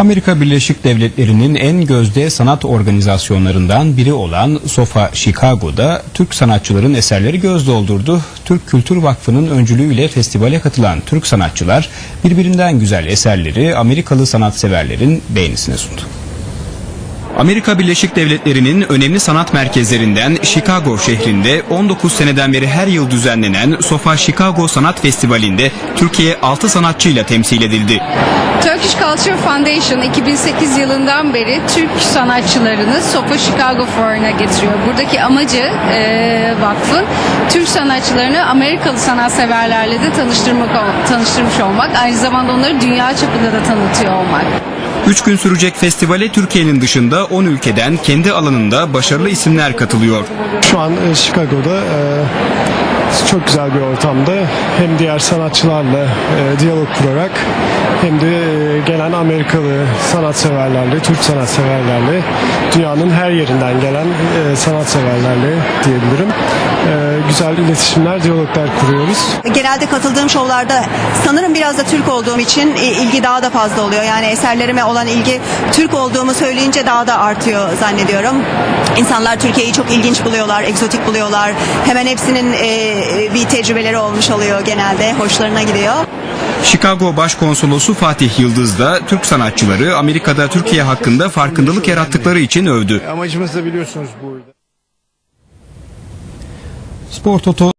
Amerika Birleşik Devletleri'nin en gözde sanat organizasyonlarından biri olan SOFA Chicago'da Türk sanatçıların eserleri göz doldurdu. Türk Kültür Vakfı'nın öncülüğüyle festivale katılan Türk sanatçılar birbirinden güzel eserleri Amerikalı sanatseverlerin beğenisine sundu. Amerika Birleşik Devletleri'nin önemli sanat merkezlerinden Chicago şehrinde 19 seneden beri her yıl düzenlenen SOFA Chicago Sanat Festivali'nde Türkiye 6 sanatçıyla temsil edildi. Turkish Culture Foundation 2008 yılından beri Türk sanatçılarını Sofa Chicago Fuarı'na getiriyor. Buradaki amacı e, vakfın Türk sanatçılarını Amerikalı sanatseverlerle de tanıştırmak, tanıştırmış olmak. Aynı zamanda onları dünya çapında da tanıtıyor olmak. 3 gün sürecek festivale Türkiye'nin dışında 10 ülkeden kendi alanında başarılı isimler katılıyor. Şu an e, Chicago'da e, çok güzel bir ortamda hem diğer sanatçılarla e, diyalog kurarak hem de e, gelen Amerikalı sanatseverlerle, Türk sanatseverlerle, dünyanın her yerinden gelen e, sanatseverlerle diyebilirim. E, güzel iletişimler, diyaloglar kuruyoruz. Genelde katıldığım şovlarda sanırım biraz da Türk olduğum için e, ilgi daha da fazla oluyor. Yani eserlerime olan ilgi Türk olduğumu söyleyince daha da artıyor zannediyorum. İnsanlar Türkiye'yi çok ilginç buluyorlar, egzotik buluyorlar. Hemen hepsinin e, bir tecrübeleri olmuş oluyor genelde. Hoşlarına gidiyor. Chicago Başkonsolosu Fatih Yıldız da Türk sanatçıları Amerika'da Türkiye hakkında farkındalık yarattıkları için övdü. Amacımız da biliyorsunuz buydu. Spor Toto